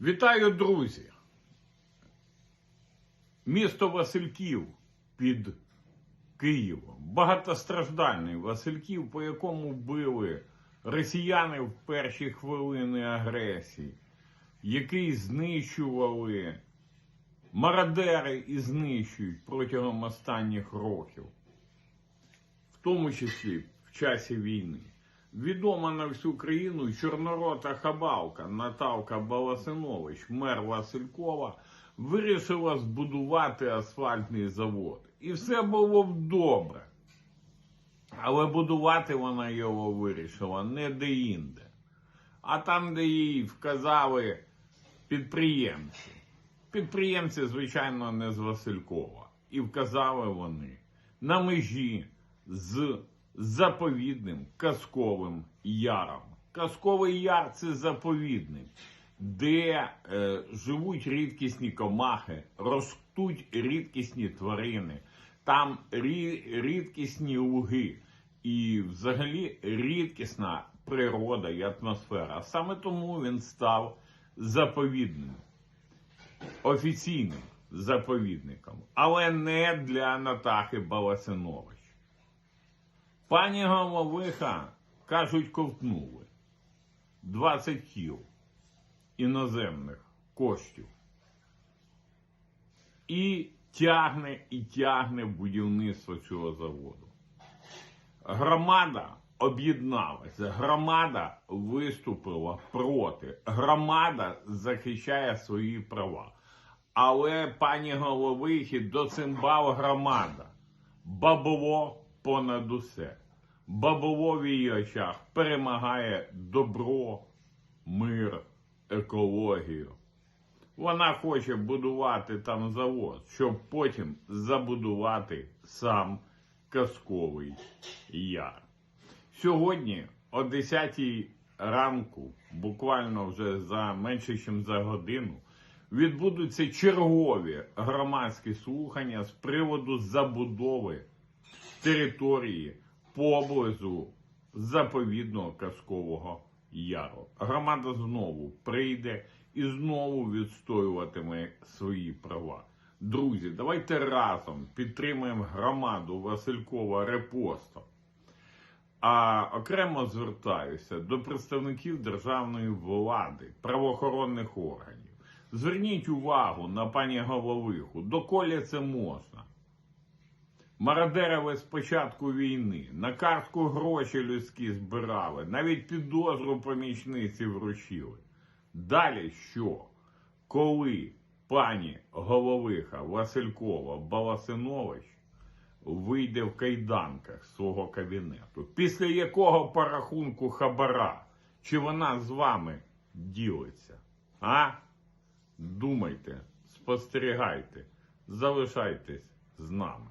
Вітаю, друзі! Місто Васильків під Києвом. Багатостраждальний Васильків, по якому били росіяни в перші хвилини агресії, який знищували мародери і знищують протягом останніх років, в тому числі в часі війни. Відома на всю країну чорнорота хабалка Наталка Баласинович, мер Василькова, вирішила збудувати асфальтний завод. І все було б добре. Але будувати вона його вирішила не де-інде, а там, де їй вказали підприємці. Підприємці, звичайно, не з Василькова. І вказали вони на межі з заповідним казковим яром. Казковий яр це заповідник, де е, живуть рідкісні комахи, ростуть рідкісні тварини, там рі, рідкісні луги і взагалі рідкісна природа і атмосфера. Саме тому він став заповідним офіційним заповідником, але не для Натахи Баласинович. Пані Головиха, кажуть, ковтнули 20 кіл іноземних коштів. І тягне і тягне будівництво цього заводу. Громада об'єдналася, громада виступила проти, громада захищає свої права. Але пані Головихі доцимбал громада. Бабло понад усе. Бабло в її очах перемагає добро, мир, екологію. Вона хоче будувати там завод, щоб потім забудувати сам казковий яр. Сьогодні о 10 ранку, буквально вже за менше, ніж за годину, відбудуться чергові громадські слухання з приводу забудови території поблизу заповідного казкового яру. Громада знову прийде і знову відстоюватиме свої права. Друзі, давайте разом підтримаємо громаду Василькова репостом. А окремо звертаюся до представників державної влади, правоохоронних органів. Зверніть увагу на пані Головиху, доколі це можна. Мародерили з початку війни, на картку гроші людські збирали, навіть підозру помічниці вручили. Далі що? Коли пані Головиха Василькова Баласинович вийде в кайданках з свого кабінету, після якого порахунку хабара, чи вона з вами ділиться? А? Думайте, спостерігайте, залишайтесь з нами.